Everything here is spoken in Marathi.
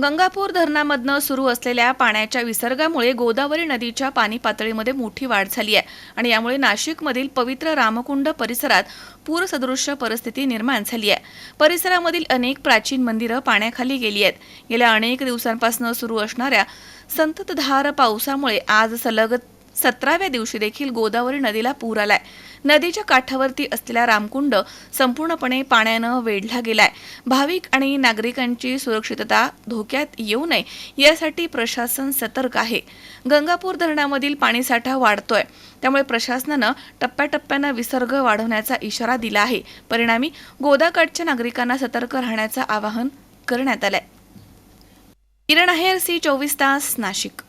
गंगापूर धरणामधनं सुरू असलेल्या पाण्याच्या विसर्गामुळे गोदावरी नदीच्या पाणी पातळीमध्ये मोठी वाढ झाली आहे. आणि यामुळे नाशिकमधील पवित्र रामकुंड परिसरात पूरसदृश्य परिस्थिती निर्माण झाली आहे. परिसरामधील अनेक प्राचीन मंदिरं पाण्याखाली गेली आहेत. गेल्या अनेक दिवसांपासून सुरू असणाऱ्या संततधार पावसामुळे आज सलग सतराव्या दिवशी देखील गोदावरी नदीला पूर आलाय. नदीच्या काठावरती असलेला रामकुंड संपूर्णपणे पाण्यानं वेढला गेलाय. भाविक आणि नागरिकांची सुरक्षितता धोक्यात येऊ नये यासाठी प्रशासन सतर्क आहे. गंगापूर धरणामधील पाणीसाठा वाढतोय. त्यामुळे प्रशासनानं टप्प्याटप्प्यानं विसर्ग वाढवण्याचा इशारा दिला आहे. परिणामी गोदाकाठच्या नागरिकांना सतर्क राहण्याचं आवाहन करण्यात आलंय. किरण आहेर सी चोवीस तास नाशिक.